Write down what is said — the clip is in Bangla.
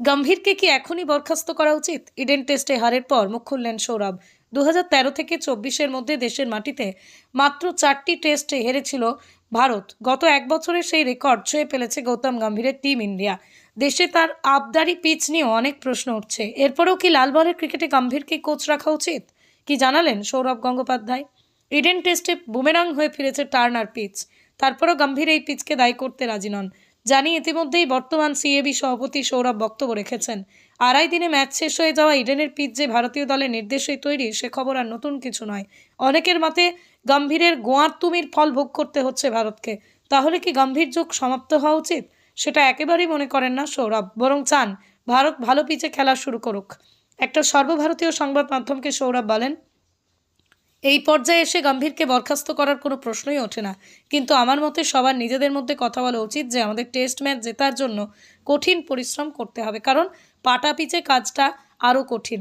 গম্ভীরকে কি এখনই বরখাস্ত করা উচিত? ইডেন টেস্টে হারের পর মুখ খুললেন সৌরভ। দু হাজার তেরো থেকে চব্বিশের মধ্যে দেশের মাটিতে মাত্র চারটি টেস্টে হেরেছিল ভারত। গত এক বছরে সেই রেকর্ড ছুঁয়ে ফেলেছে গৌতম গম্ভীরের টিম ইন্ডিয়া। দেশে তার আবদারি পিচ নিয়েও অনেক প্রশ্ন উঠছে। এরপরেও কি লাল বলের ক্রিকেটে গম্ভীরকে কোচ রাখা উচিত? কি জানালেন সৌরভ গঙ্গোপাধ্যায়? ইডেন টেস্টে বুমেরাং হয়ে ফিরেছে টার্নার পিচ। তারপরও গম্ভীর এই পিচকে দায়ী করতে রাজি নন। জানি ইতিমধ্যেই বর্তমান সিএবি সভাপতি সৌরভ বক্তব্য রেখেছেন। আড়াই দিনে ম্যাচ শেষ হয়ে যাওয়া ইডেনের পিচ যে ভারতীয় দলের নির্দেশেই তৈরি, সে খবর আর নতুন কিছু নয়। অনেকের মতে, গম্ভীরের গোয়ার তুমির ফল ভোগ করতে হচ্ছে ভারতকে। তাহলে কি গম্ভীর যুগ সমাপ্ত হওয়া উচিত? সেটা একেবারেই মনে করেন না সৌরভ। বরং চান, ভারত ভালো পিচে খেলা শুরু করুক। একটা সর্বভারতীয় সংবাদ মাধ্যমকে সৌরভ বলেন এই পর্যায়ে এসে গম্ভীরকে বরখাস্ত করার কোনো প্রশ্নই ওঠে না। কিন্তু আমার মতে সবার নিজেদের মধ্যে কথা বলা উচিত যে, আমাদের টেস্ট ম্যাচ জেতার জন্য কঠিন পরিশ্রম করতে হবে। কারণ পাটা পিচে কাজটা আরও কঠিন।